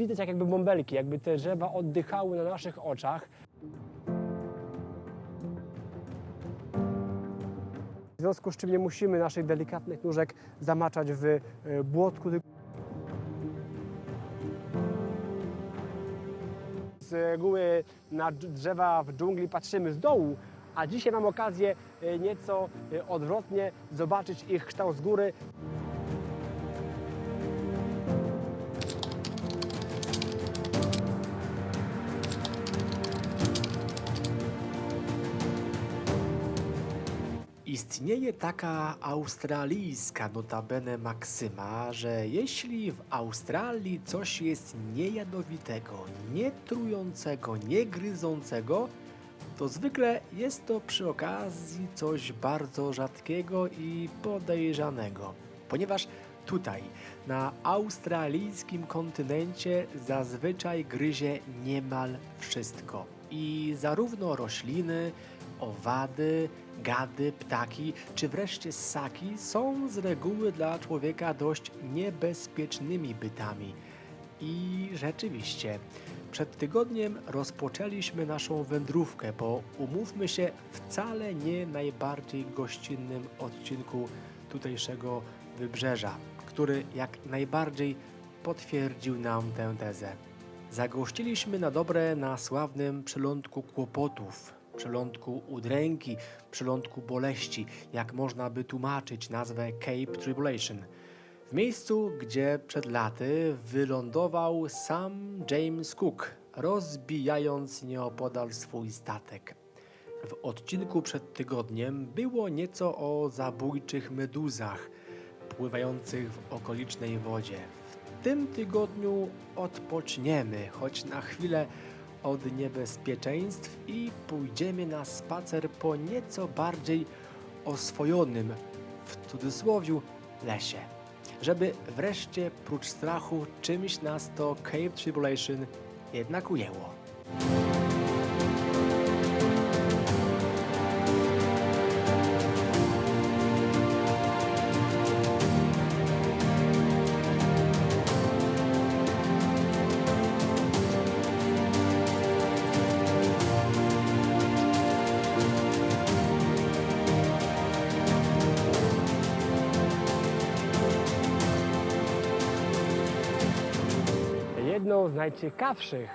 widać jak jakby bąbelki, jakby te drzewa oddychały na naszych oczach. W związku z czym nie musimy naszych delikatnych nóżek zamaczać w e, błotku. Z reguły na drzewa w dżungli patrzymy z dołu, a dzisiaj mam okazję e, nieco e, odwrotnie zobaczyć ich kształt z góry. Istnieje taka australijska notabene maksyma, że jeśli w Australii coś jest niejadowitego, nietrującego, niegryzącego, to zwykle jest to przy okazji coś bardzo rzadkiego i podejrzanego. Ponieważ tutaj, na australijskim kontynencie, zazwyczaj gryzie niemal wszystko. I zarówno rośliny, owady, gady, ptaki, czy wreszcie ssaki są z reguły dla człowieka dość niebezpiecznymi bytami. I rzeczywiście, przed tygodniem rozpoczęliśmy naszą wędrówkę po, umówmy się, wcale nie najbardziej gościnnym odcinku tutejszego wybrzeża, który jak najbardziej potwierdził nam tę tezę. Zagościliśmy na dobre na sławnym przylądku kłopotów, przylądku udręki, przylądku boleści, jak można by tłumaczyć nazwę Cape Tribulation. W miejscu, gdzie przed laty wylądował sam James Cook, rozbijając nieopodal swój statek. W odcinku przed tygodniem było nieco o zabójczych meduzach pływających w okolicznej wodzie. W tym tygodniu odpoczniemy, choć na chwilę od niebezpieczeństw i pójdziemy na spacer po nieco bardziej oswojonym, w cudzysłowiu, lesie. Żeby wreszcie, prócz strachu, czymś nas to Cape Tribulation jednak ujęło. Jedną z najciekawszych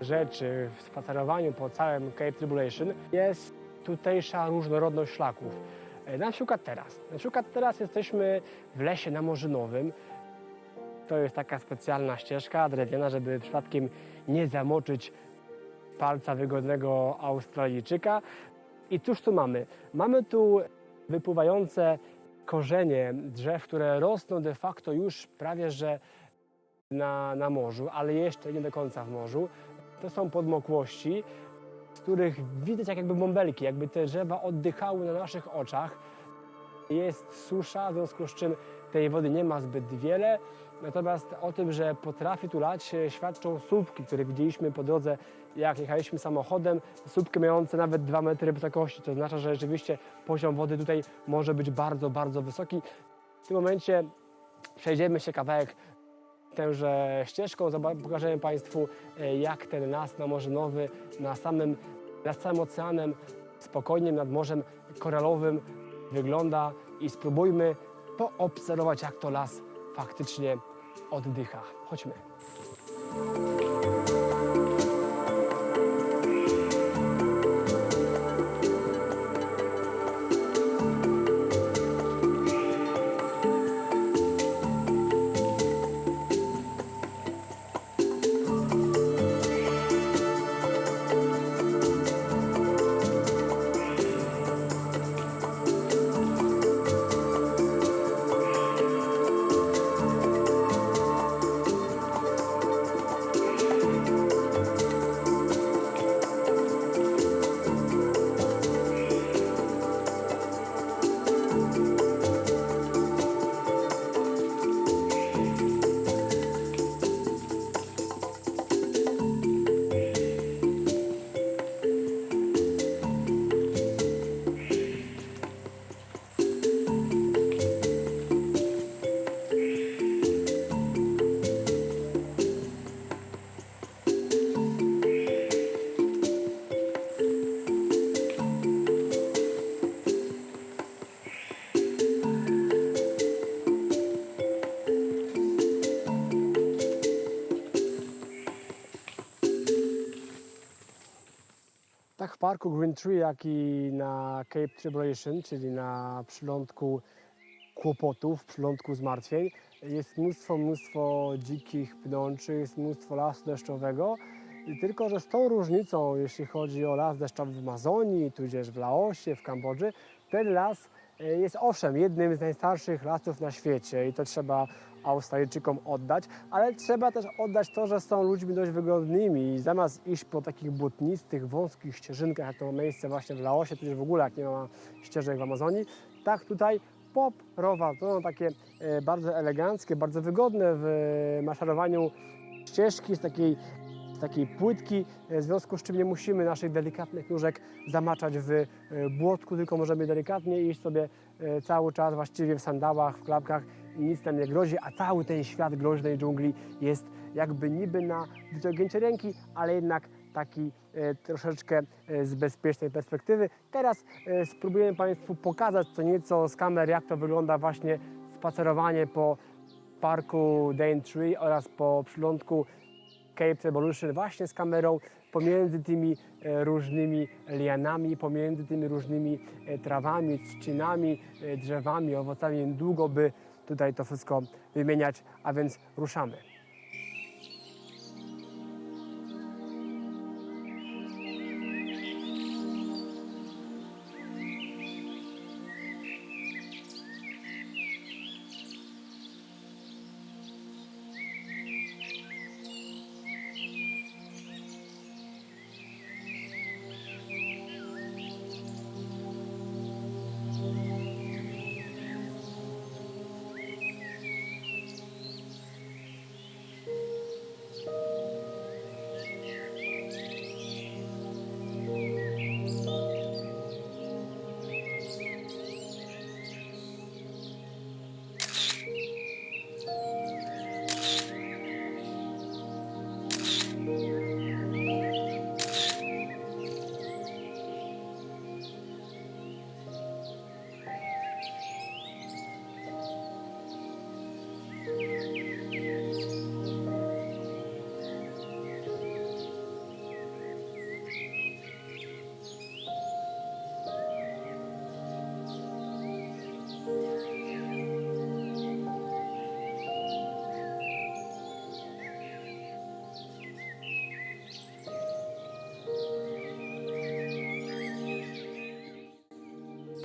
rzeczy w spacerowaniu po całym Cape Tribulation jest tutejsza różnorodność szlaków. E, Na przykład teraz. Na przykład teraz jesteśmy w lesie namorzynowym. To jest taka specjalna ścieżka drewniana, żeby przypadkiem nie zamoczyć palca wygodnego Australijczyka. I cóż tu mamy? Mamy tu wypływające korzenie drzew, które rosną de facto już prawie że na, na morzu, ale jeszcze nie do końca w morzu. To są podmokłości, z których widać jak jakby bąbelki, jakby te drzewa oddychały na naszych oczach. Jest susza, w związku z czym tej wody nie ma zbyt wiele. Natomiast o tym, że potrafi tu lać, e, świadczą słupki, które widzieliśmy po drodze, jak jechaliśmy samochodem. Słupki mające nawet 2 metry wysokości. To oznacza, że rzeczywiście poziom wody tutaj może być bardzo, bardzo wysoki. W tym momencie przejdziemy się kawałek tęże ścieżką. Pokażemy Państwu, e, jak ten las namorzynowy na samym, nad samym oceanem, spokojnie nad Morzem Koralowym wygląda i spróbujmy poobserwować, jak to las faktycznie oddycha. Chodźmy. Parku Green Tree, jak i na Cape Tribulation, czyli na przylądku kłopotów, przylądku zmartwień, jest mnóstwo, mnóstwo dzikich pnączy, jest mnóstwo lasu deszczowego. Tylko, że z tą różnicą, jeśli chodzi o las deszczowy w Amazonii, tudzież w Laosie, w Kambodży, ten las jest owszem jednym z najstarszych lasów na świecie i to trzeba Australijczykom oddać, ale trzeba też oddać to, że są ludźmi dość wygodnymi i zamiast iść po takich błotnistych, wąskich ścieżynkach, jak to ma miejsce właśnie w Laosie, tudzież w ogóle jak nie ma ścieżek w Amazonii, tak tutaj poprowadzono takie e, bardzo eleganckie, bardzo wygodne w maszerowaniu ścieżki z takiej takiej płytki, e, w związku z czym nie musimy naszych delikatnych nóżek zamaczać w e, błotku, tylko możemy delikatnie iść sobie e, cały czas właściwie w sandałach, w klapkach i nic nam nie grozi, a cały ten świat groźnej dżungli jest jakby niby na wyciągnięcie ręki, ale jednak taki e, troszeczkę e, z bezpiecznej perspektywy. Teraz e, spróbujemy Państwu pokazać co nieco z kamer, jak to wygląda właśnie spacerowanie po parku Daintree oraz po przylądku Cape Evolution właśnie z kamerą pomiędzy tymi e, różnymi lianami, pomiędzy tymi różnymi e, trawami, trzcinami, e, drzewami, owocami. Długo by tutaj to wszystko wymieniać, a więc ruszamy.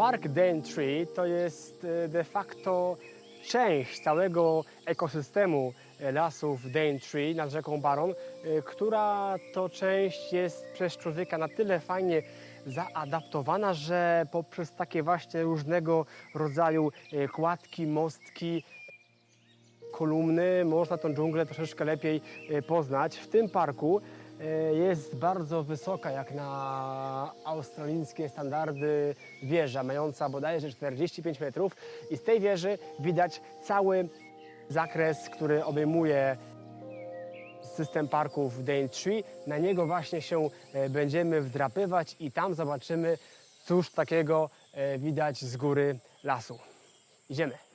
Park Daintree to jest e, de facto część całego ekosystemu e, lasów Daintree nad rzeką Baron, e, która to część jest przez człowieka na tyle fajnie zaadaptowana, że poprzez takie właśnie różnego rodzaju kładki, mostki, kolumny można tą dżunglę troszeczkę lepiej poznać. W tym parku jest bardzo wysoka, jak na australijskie standardy, wieża, mająca bodajże 45 metrów i z tej wieży widać cały zakres, który obejmuje system parków Daintree. Na niego właśnie się e, będziemy wdrapywać i tam zobaczymy, cóż takiego e, widać z góry lasu. Idziemy.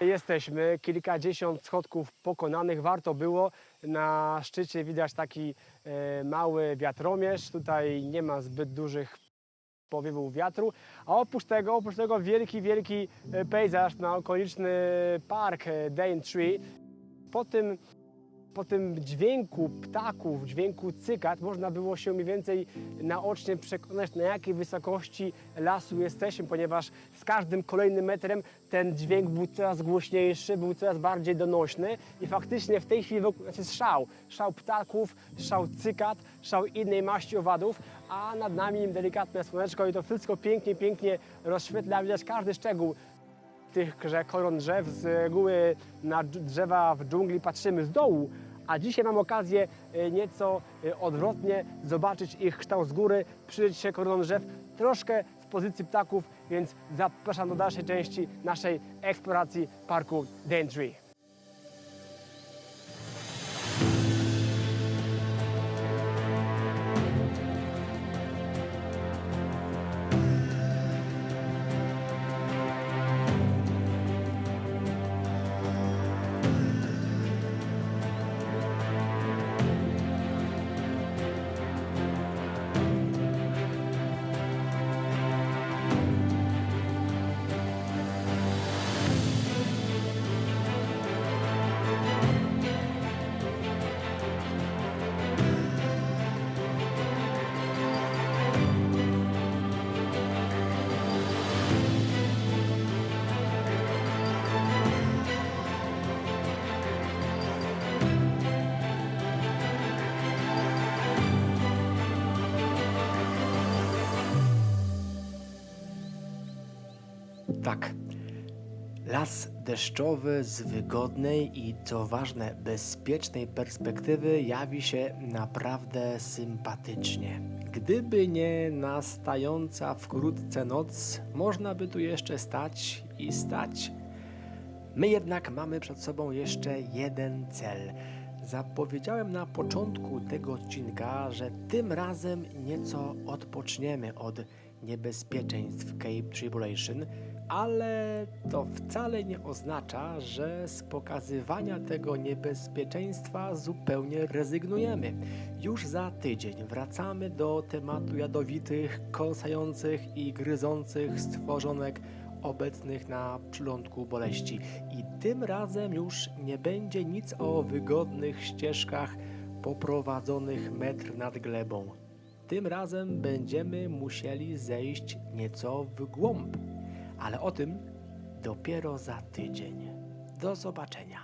Jesteśmy, kilkadziesiąt schodków pokonanych, warto było. Na szczycie widać taki e, mały wiatromierz, tutaj nie ma zbyt dużych powiewów wiatru, a oprócz tego, oprócz tego wielki, wielki e, pejzaż na okoliczny park e, Daintree. Po tym, po tym dźwięku ptaków, dźwięku cykat można było się mniej więcej naocznie przekonać na jakiej wysokości lasu jesteśmy, ponieważ z każdym kolejnym metrem ten dźwięk był coraz głośniejszy, był coraz bardziej donośny i faktycznie w tej chwili wokół nas jest szał. Szał ptaków, szał cykat, szał innej maści owadów, a nad nami delikatne słoneczko i to wszystko pięknie, pięknie rozświetla, widać każdy szczegół tychże koron drzew. Z reguły na drzewa w dżungli patrzymy z dołu, a dzisiaj mam okazję e, nieco e, odwrotnie zobaczyć ich kształt z góry, przyjrzeć się koronom drzew troszkę z pozycji ptaków, więc zapraszam do dalszej części naszej eksploracji parku Daintree. Tak. Las deszczowy z wygodnej i co ważne, bezpiecznej perspektywy jawi się naprawdę sympatycznie. Gdyby nie nastająca wkrótce noc, można by tu jeszcze stać i stać. My jednak mamy przed sobą jeszcze jeden cel. Zapowiedziałem na początku tego odcinka, że tym razem nieco odpoczniemy od niebezpieczeństw Cape Tribulation, ale to wcale nie oznacza, że z pokazywania tego niebezpieczeństwa zupełnie rezygnujemy. Już za tydzień wracamy do tematu jadowitych, kąsających i gryzących stworzonek obecnych na przylądku boleści. I tym razem już nie będzie nic o wygodnych ścieżkach poprowadzonych metr nad glebą. Tym razem będziemy musieli zejść nieco w głąb, ale o tym dopiero za tydzień. Do zobaczenia.